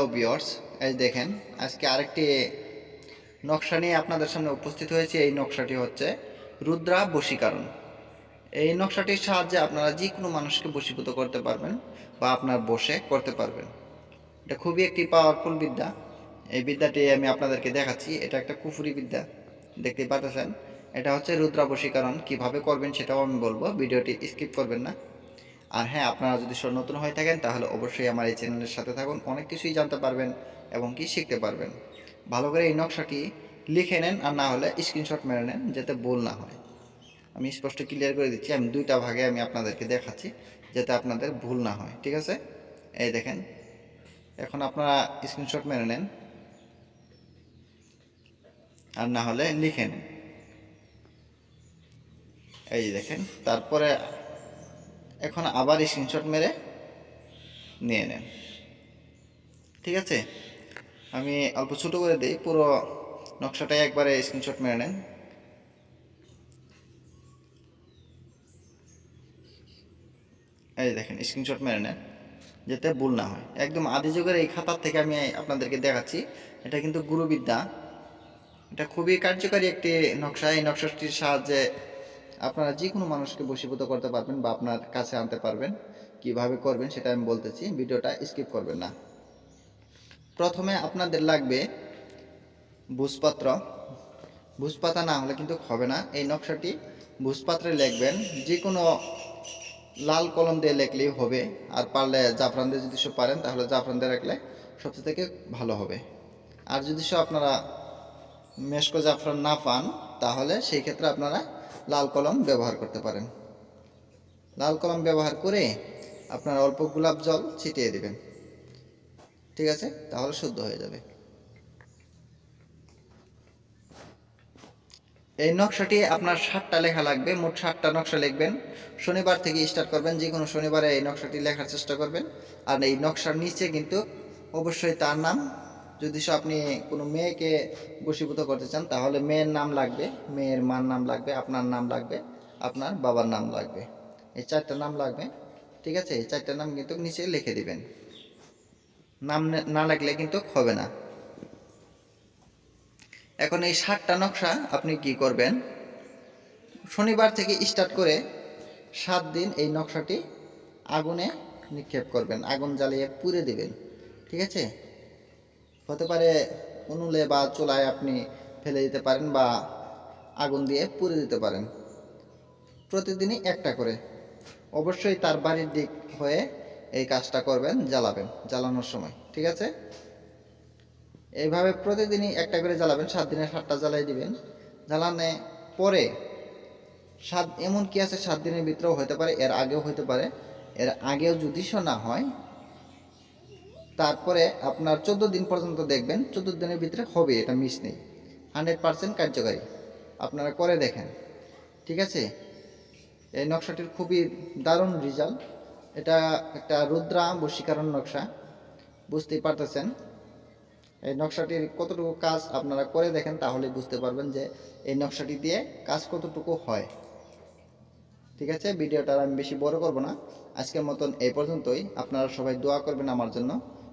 Hello বিয়র্স এই দেখেন, আজকে আরেকটি নকশা নিয়ে আপনাদের সামনে উপস্থিত হয়েছে। এই নকশাটি হচ্ছে রুদ্রা বশীকরণ এই নকশাটির সাহায্যে আপনারা যে কোনো মানুষকে বশীভূত করতে পারবেন বা আপনার বসে করতে পারবেন। এটা খুবই একটি পাওয়ারফুল বিদ্যা। এই বিদ্যাটি আমি আপনাদেরকে দেখাচ্ছি। এটা একটা কুফুরি বিদ্যা। দেখতে পাচ্ছেন এটা হচ্ছে রুদ্রা বশীকরণ কীভাবে করবেন সেটাও আমি বলব। ভিডিওটি স্কিপ করবেন না। আর হ্যাঁ আপনারা যদি নতুন হয়ে থাকেন, তাহলে অবশ্যই আমার এই চ্যানেলের সাথে থাকুন। অনেক কিছুই জানতে পারবেন এবং কি শিখতে পারবেন। ভালো করে এই নকশাটি লিখে নেন আর না হলে স্ক্রিনশট মেরে নেন যাতে ভুল না হয়। আমি স্পষ্ট ক্লিয়ার করে দিচ্ছি। আমি দুইটা ভাগে আমি আপনাদেরকে দেখাচ্ছি যাতে আপনাদের ভুল না হয়, ঠিক আছে? এই দেখেন, এখন আপনারা স্ক্রিনশট মেরে নেন আর না হলে লিখে নেন। এই দেখেন, তারপরে এখন আবার স্ক্রিনশট মেরে নিয়ে নেন। ঠিক আছে? আমি অল্প ছোটো করে দিই, পুরো নকশাটাই একবারে স্ক্রিনশট মেরে নেন। এই দেখেন স্ক্রিনশট মেরে নেন, যাতে ভুল না হয়। একদম আদি যুগের এই খাতার থেকে আমি আপনাদেরকে দেখাচ্ছি, এটা কিন্তু গুরুবিদ্যা। এটা খুবই কার্যকারী একটি নকশা। এই নকশাটির সাহায্যে আপনারা যে কোনো মানুষকে বশীভূত করতে পারবেন বা আপনার কাছে আনতে পারবেন, কীভাবে করবেন সেটা আমি বলতেছি, ভিডিওটা স্কিপ করবেন না। প্রথমে আপনাদের লাগবে ভূজপাত্র। ভূজপাতা না হলে কিন্তু হবে না। এই নকশাটি ভূজপাত্রে লিখবেন যে কোনো লাল কলম দিয়ে লিখলেই হবে। আর পারলে জাফরান দিয়ে যদি সব পারেন, তাহলে জাফরান দিয়ে রাখলে সবচেয়ে থেকে ভালো হবে। আর যদি সব আপনারা মেশকো জাফরান না পান, তাহলে সেই ক্ষেত্রে আপনারা লাল কলম ব্যবহার করতে পারেন। লাল কলম ব্যবহার করে আপনারা অল্প গোলাপ জল ছিটিয়ে দিবেন। ঠিক আছে? তাহলে শুদ্ধ হয়ে যাবে। এই নকশাটি আপনার ষাটটা লেখা লাগবে। মোট ষাটটা নকশা লিখবেন। শনিবার থেকে স্টার্ট করবেন। যে কোনো শনিবারে এই নকশাটি লেখার চেষ্টা করবেন। আর এই নকশার নিচে কিন্তু অবশ্যই তার নাম যদি আপনি কোনো মেয়েকে বশীভূত করতে চান, তাহলে মেয়ের নাম লাগবে, মেয়ের মার নাম লাগবে, আপনার নাম লাগবে, আপনার বাবার নাম লাগবে। এই চারটা নাম লাগবে, ঠিক আছে? এই চারটা নাম কিন্তু নিচে লিখে দিবেন। নাম না লাগলে কিন্তু হবে না। এখন এই ষাটটা নকশা আপনি কি করবেন? শনিবার থেকে স্টার্ট করে সাত দিন এই নকশাটি আগুনে নিক্ষেপ করবেন, আগুন জ্বালিয়ে পুড়ে দিবেন, ঠিক আছে? হতে পারে উনুলে বা চুলায় আপনি ফেলে দিতে পারেন বা আগুন দিয়ে পুড়ে দিতে পারেন। প্রতিদিনই একটা করে। অবশ্যই তার বাড়ির দিক হয়ে এই কাজটা করবেন, জ্বালাবেন, জ্বালানোর সময়, ঠিক আছে? এইভাবে প্রতিদিনই একটা করে জ্বালাবেন, সাত দিনে সাতটা জ্বালাই দিবেন। জ্বালানে পরে সাত এমন কি আছে সাত দিনের ভিতরেও হতে পারে, এর আগেও হতে পারে। এর আগেও যদি না হয় তারপরে আপনার চোদ্দ দিন পর্যন্ত দেখবেন, চোদ্দ দিনের ভিতরে হবে, এটা মিস নেই। হান্ড্রেড পার্সেন্ট কার্যকারী। আপনারা করে দেখেন। ঠিক আছে? এই নকশাটির খুবই দারুণ রেজাল্ট এটা একটা রুদ্রা বশীকরণ নকশা। বুঝতেই পারতেছেন? এই নকশাটির কতটুকু কাজ আপনারা করে দেখেন, তাহলে বুঝতে পারবেন যে এই নকশাটি দিয়ে কাজ কতটুকু হয়। ঠিক আছে? ভিডিওটা আমি বেশি বড় করব না। আজকের মতন এই পর্যন্তই। আপনারা সবাই দোয়া করবেন আমার জন্য।